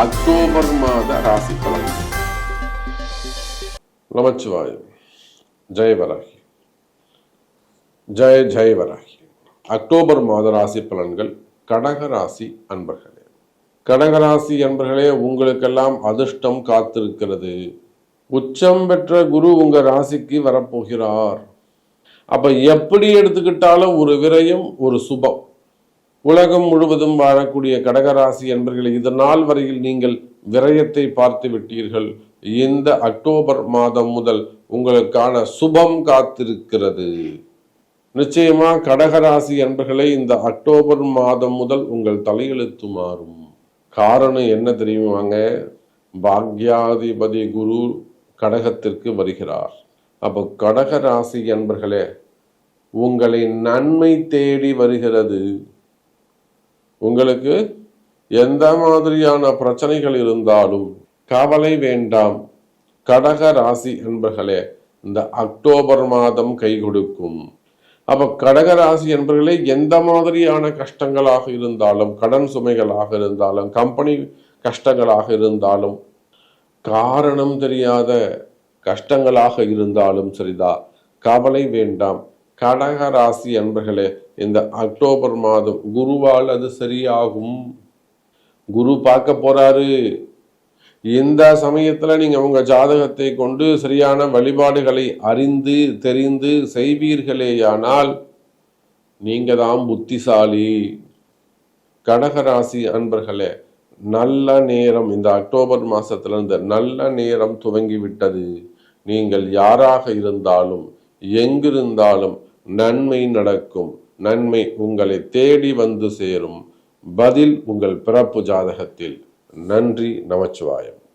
October மாத ராசி பலன் நமச்சிவாயம். ஜெயவராகி ஜெய ஜெயவராகி அக்டோபர் மாத ராசி பலன்கள். கடகராசி அன்பர்களே. கடகராசி அன்பர்களே உங்களுக்கெல்லாம் அதிர்ஷ்டம் காத்திருக்கிறது. உச்சம் பெற்ற குரு உங்க ராசிக்கு வரப்போகிறார். அப்ப எப்படி எடுத்துக்கிட்டாலும் ஒரு விரயம் ஒரு சுபம். உலகம் முழுவதும் வாழக்கூடிய கடகராசி என்பர்களை இதனால் நாள் வரையில் நீங்கள் விரயத்தை பார்த்து விட்டீர்கள். இந்த அக்டோபர் மாதம் முதல் உங்களுக்கான சுபம் காத்திருக்கிறது. நிச்சயமா கடகராசி என்பர்களே இந்த அக்டோபர் மாதம் முதல் உங்கள் தலையெழுத்து மாறும். காரணம் என்ன தெரியுமாங்க பாக்யாதிபதி குரு கடகத்திற்கு வருகிறார். அப்போ கடகராசி என்பர்களே உங்களை நன்மை தேடி வருகிறது. உங்களுக்கு எந்த மாதிரியான பிரச்சனைகள் இருந்தாலும் கவலை வேண்டாம். கடக ராசி என்பர்களே இந்த அக்டோபர் மாதம் கை கொடுக்கும். அப்ப கடக ராசி என்பர்களே எந்த மாதிரியான கஷ்டங்களாக இருந்தாலும் கடன் சுமைகளாக இருந்தாலும் கம்பெனி கஷ்டங்களாக இருந்தாலும் காரணம் தெரியாத கஷ்டங்களாக இருந்தாலும் சரிதா? கவலை வேண்டாம். கடக ராசி அன்பர்களே இந்த அக்டோபர் மாதம் குருவால் அது சரியாகும். குரு பார்க்க போறாரு. இந்த சமயத்துல நீங்க உங்க ஜாதகத்தை கொண்டு சரியான வழிபாடுகளை அறிந்து தெரிந்து செய்வீர்களேயானால் நீங்க தான் புத்திசாலி. கடகராசி அன்பர்களே நல்ல நேரம் இந்த அக்டோபர் மாசத்துல இருந்து நல்ல நேரம் துவங்கி விட்டது நீங்கள் யாராக இருந்தாலும் எங்கிருந்தாலும் நன்மை நடக்கும். நன்மை உங்களை தேடி வந்து சேரும். பதில் உங்கள் பிறப்பு ஜாதகத்தில். நன்றி நமச்சிவாயம்.